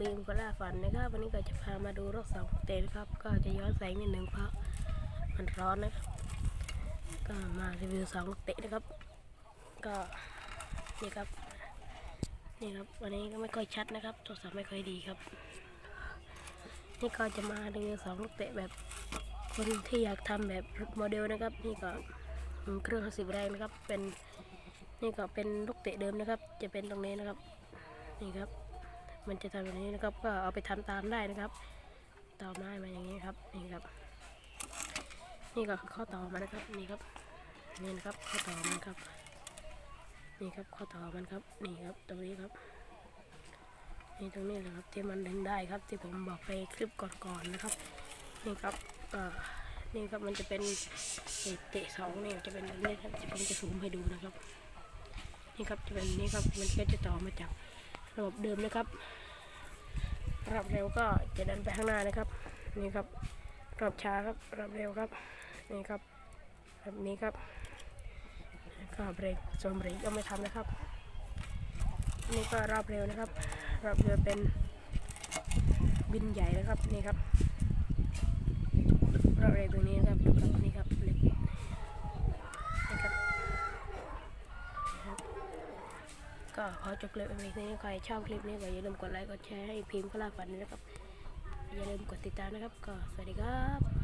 ปีมก็ล่าฝันนะครับ วันนี้ก็จะพามาดูรถสองเตนครับ ก็จะย้อนแสงนิดหนึ่งเพราะมันร้อนนะครับ ก็มารีวิวสองลูกเตะนะครับ ก็นี่ครับนี่ครับ วันนี้ก็ไม่ค่อยชัดนะครับโทรศัพท์ไม่ค่อยดีครับ นี่ก็จะมารีวิวสองลูกเตะแบบคนที่อยากทำแบบโมเดลนะครับ นี่ก็เครื่องสิบแรงนะครับ เป็นนี่ก็เป็นลูกเตะเดิมนะครับ จะเป็นตรงนี้นะครับ นี่ครับ มันจะทำแบบนี้นะครับ ก็เอาไปทำตามได้นะครับ ต่อไม้มาอย่างนี้ครับ นี่ครับ นี่ก็ข้อต่อมันนะครับ นี่ครับ นี่นะครับ ข้อต่อมันครับ นี่ครับ ข้อต่อมันครับ นี่ครับ ตรงนี้ครับ นี่ตรงนี้แหละครับที่มันดึงได้ครับ ที่ผมบอกไปคลิปก่อนๆนะครับ นี่ครับนี่ครับมันจะเป็นเตะเสองนี่จะเป็นแบบนี้ครับที่ผมจะซูมให้ดูนะครับ นี่ครับจะเป็นนี่ครับมันก็จะต่อมาจาก ระบบเดิมนะครับรอบเร็วก็จะเดินไปข้างหน้านะครับ นี่ครับรอบช้าครับรอบเร็วครับนี่ครับแบบนี้ครับก็เบรกส่วนเบรกยังไม่ทำนะครับ นี่ก็รอบเร็วนะครับ รอบเร็วเป็นบินใหญ่นะครับนี่ครับรอบเร็วตรงนี้นะครับเล็กนี่ครับนะครับ ก็ขอจบคลิปแบบนี้ใครชอบคลิปนี้ก็อย่าลืมกดไลค์กดแชร์ให้พิมพ์พลาฝันด้นะครับ อย่าลืมกดติดตามนะครับ ก็สวัสดีครับ